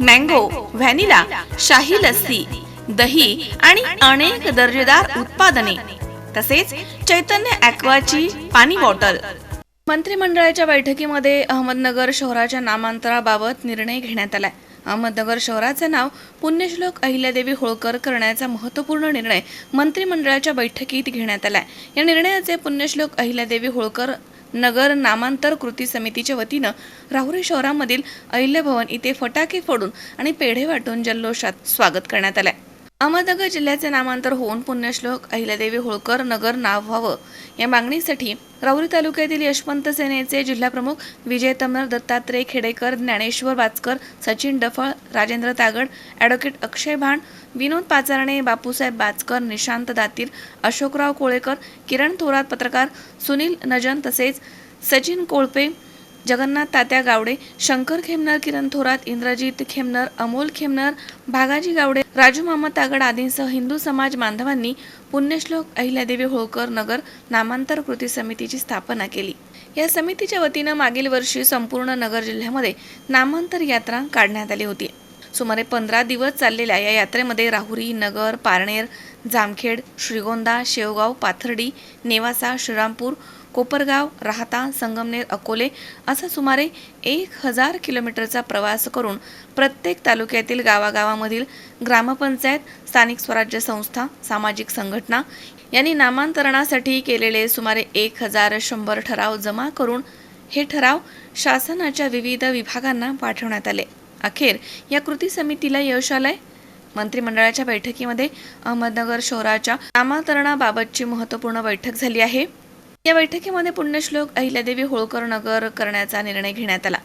Mango vanilla शाही लस्सी दही आणि अनेक दर्जेदार उत्पादने तसेच चैतन्य ॲक्वाची पाणी बॉटल. मंत्रिमंडळाच्या बैठकीमध्ये अहमदनगर शहराच्या नामांतराबाबत निर्णय घेण्यात आलाय. अहमदनगर शहराचे नाव पुण्यश्लोक अहिल्यादेवी होळकर करण्याचा महत्त्वपूर्ण निर्णय मंत्रिमंडळाच्या बैठकीत घेण्यात आलाय. या निर्णयाचे पुण्यश्लोक अहिल्यादेवी होळकर नगर नामांतर कृती समितीच्या वतीनं राहुरी शहरामधील अहिल्यभवन इथे फटाके फोडून आणि पेढे वाटून जल्लोषात स्वागत करण्यात आलंय. अहमदनगर जिल्ह्याचे नामांतर होऊन पुण्यश्लोक अहिल्यादेवी होळकर नगर नाव व्हावं. या मागणीसाठी राऊरी तालुक्यातील यशवंत सेनेचे जिल्हाप्रमुख विजय तमनर दत्तात्रय खेडेकर ज्ञानेश्वर वाचकर सचिन डफळ राजेंद्र तागड ॲडव्होकेट अक्षय भाण विनोद पाचारणे बापूसाहेब बाचकर निशांत दातीर अशोकराव कोळेकर किरण थोरात पत्रकार सुनील नजन तसेच सचिन कोळपे जगन्नाथ तात्या गावडे शंकर खेमनर किरण थोरात इंद्रजित खेमनर अमोल खेमनर भागाजी गावडे राजू मामा तागड आदींसह हिंदू समाज बांधवांनी पुण्यश्लोक अहिल्यादेवी होळकर नगर नामांतर कृती समितीची स्थापना केली. या समितीच्या वतीनं मागील वर्षी संपूर्ण नगर जिल्ह्यामध्ये नामांतर यात्रा काढण्यात आली होती. सुमारे पंधरा दिवस चाललेल्या या यात्रेमध्ये राहुरी नगर पारनेर जामखेड श्रीगोंदा शेवगाव पाथर्डी नेवासा श्रीरामपूर कोपरगाव राहता संगमनेर अकोले असा सुमारे एक हजार किलोमीटरचा प्रवास करून प्रत्येक तालुक्यातील गावागावामधील ग्रामपंचायत स्थानिक स्वराज्य संस्था सामाजिक संघटना यांनी नामांतरणासाठी केलेले सुमारे एक हजार शंभर ठराव जमा करून हे ठराव शासनाच्या विविध विभागांना पाठवण्यात आले. अखेर या कृती समितीला यश आलंय? मंत्रिमंडळाच्या बैठकीमध्ये अहमदनगर शहराच्या नामांतरणाबाबतची महत्त्वपूर्ण बैठक झाली आहे. या बैठकीमध्ये पुण्यश्लोक अहिल्यादेवी होळकर नगर करण्याचा निर्णय घेण्यात आला.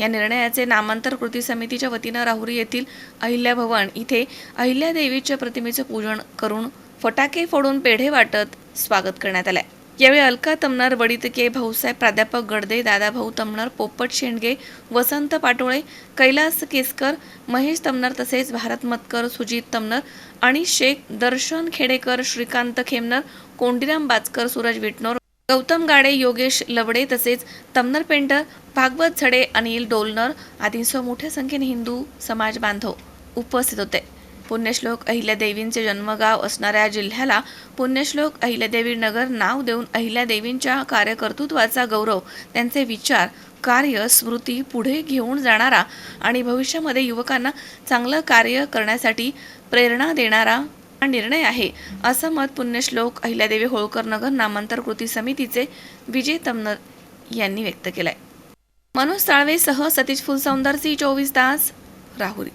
या निर्णयाचे नामांतर कृती समितीच्या वतीनं राहुरी येथील अहिल्या भवन इथे अहिल्यादेवीच्या प्रतिमेचं पूजन करून फटाके फोडून पेढे वाटत स्वागत करण्यात आलंय. यावेळी अलका तमनर वडितके भाऊसाहेब प्राध्यापक गडदे दादाभाऊ तमनर पोपट शेंडगे वसंत पाटोळे कैलास केसकर महेश तमनर तसेच भारत मतकर सुजित तमनर आणि शेख दर्शन खेडेकर श्रीकांत खेमनर कोंडीराम बाचकर सूरज विटनोर गौतम गाडे योगेश लवडे तसेच तमनर पेंटर भागवत झडे अनिल डोलनर आदींसह मोठ्या संख्येने हिंदू समाज बांधव उपस्थित होते. पुण्यश्लोक अहिल्यादेवींचे जन्मगाव असणाऱ्या जिल्ह्याला पुण्यश्लोक अहिल्यादेवी नगर नाव देऊन अहिल्यादेवींच्या कार्यकर्तृत्वाचा गौरव त्यांचे विचार कार्य स्मृती पुढे घेऊन जाणारा आणि भविष्यामध्ये युवकांना चांगलं कार्य करण्यासाठी प्रेरणा देणारा निर्णय आहे असं मत पुण्यश्लोक अहिल्यादेवी होळकर नगर नामांतर कृती समितीचे विजय तमनर यांनी व्यक्त केलंय. मनोज साळवेसह सतीश फुलसौंदर सी चोवीस तास राहुरी.